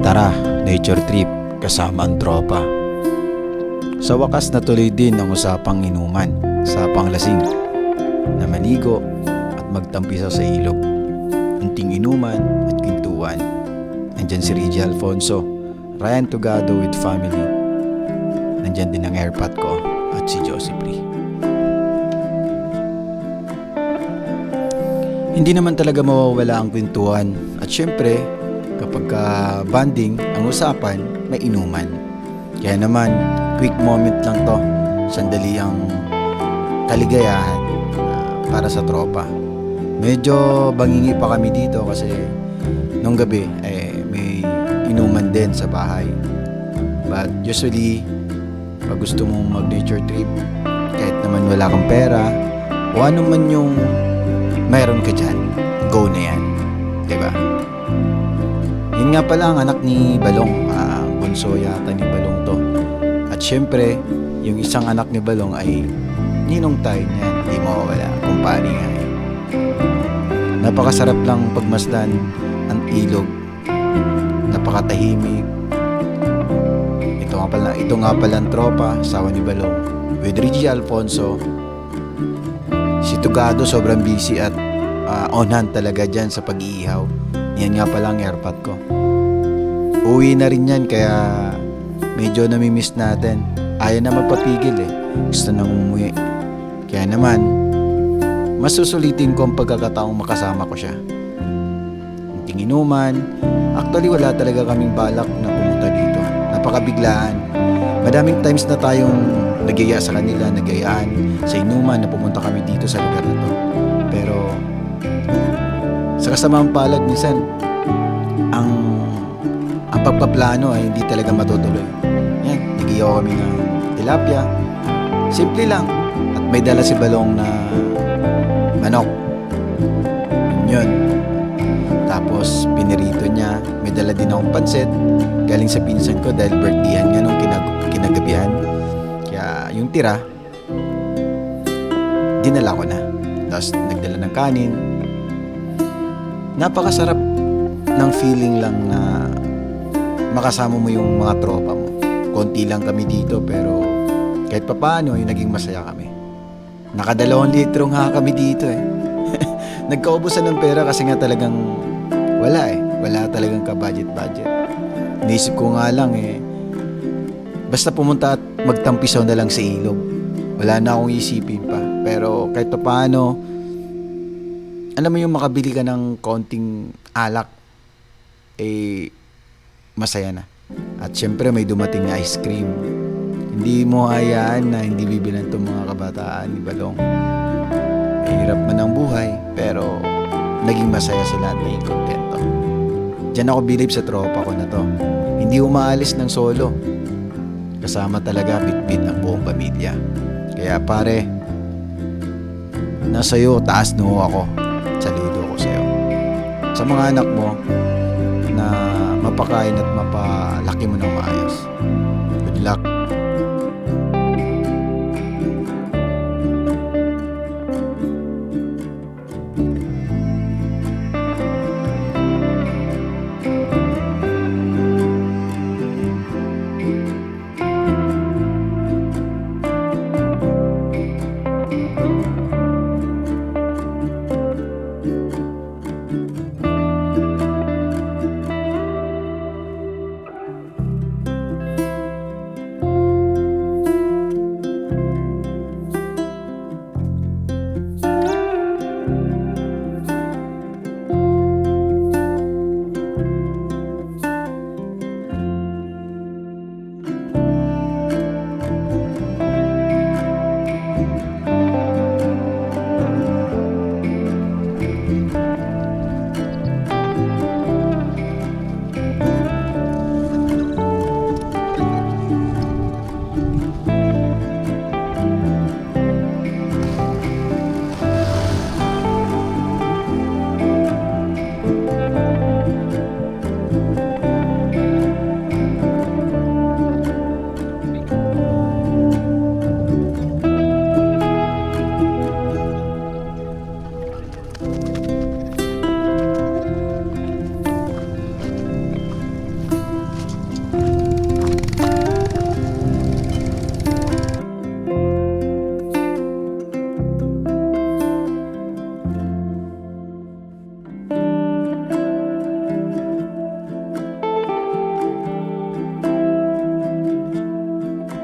Tara, nature trip kasama ang tropa. Sa wakas natuloy din ang usapang inuman, usapang lasing, na maligo at magtampisaw sa ilog. Unting inuman at kintuan. Nandyan si Reggie Alfonso, Ryan Tugado with family. Nandyan din ang airpot ko at si Josie Pri. Hindi naman talaga mawawala ang kwentuhan at syempre kapag ka banding ang usapan may inuman. Kaya naman quick moment lang to sandali ang kaligayahan ah, para sa tropa. Medyo bangingi pa kami dito kasi nung gabi eh, may inuman din sa bahay. But usually pag gusto mong mag nature trip kahit naman wala kang pera o ano man yung mayroon ka dyan, go na yan. ba? Yun nga pala ang anak ni Balong, ah, bunso yata ni Balong to. At syempre, yung isang anak ni Balong ay ninong tayo niyan, hindi mawawala, kumpari nga eh. Napakasarap lang pagmasdan ang ilog. Napakatahimik. Ito nga pala, ito nga pala ang tropa, sawa ni Balong. With Reggie Alfonso, si Tugado sobrang busy at ah, on talaga dyan sa pag-iihaw. Yan nga pala ang airpot ko. Uwi na rin yan kaya medyo namimiss natin. Ayaw na magpapigil eh. Gusto nang umuwi. Kaya naman, masusulitin ko ang pagkakataong makasama ko siya. Ang inuman, actually wala talaga kaming balak na pumunta dito. Napakabiglaan. Madaming times na tayong nagyaya sa kanila, nagyayaan sa inuman na pumunta kami dito sa lugar na to. Pero sa kasamaang palad minsan ang ang pagpaplano ay hindi talaga matutuloy. Yan, nagiyaw kami ng tilapia. Simple lang. At may dala si Balong na manok. Yun. Tapos pinirito niya. May dala din akong pansit. Galing sa pinsan ko dahil birthdayhan nga nung kinag kinagabihan. Kaya yung tira, dinala ko na. Tapos nagdala ng kanin. Napakasarap ng feeling lang na makasama mo yung mga tropa mo. Konti lang kami dito pero kahit papaano yung naging masaya kami. Nakadalawang litro nga kami dito eh. Nagkaubusan ng pera kasi nga talagang wala eh. Wala talagang ka-budget-budget. Naisip ko nga lang eh, basta pumunta at magtampisaw na lang sa ilog. Wala na akong isipin pa. Pero kahit pa paano, alam mo yung makabili ka ng konting alak, eh, masaya na. At syempre may dumating na ice cream. Hindi mo hayaan na hindi bibilan itong mga kabataan ni Balong. Mahirap man ang buhay, pero naging masaya sila at naging kontento. Diyan ako bilib sa tropa ko na to. Hindi umaalis ng solo. Kasama talaga bitbit ang buong pamilya. Kaya pare, nasa iyo, taas noo ako. Saludo ko sa'yo. Sa mga anak mo, mapakain at mapalaki mo ng maayos. Good luck.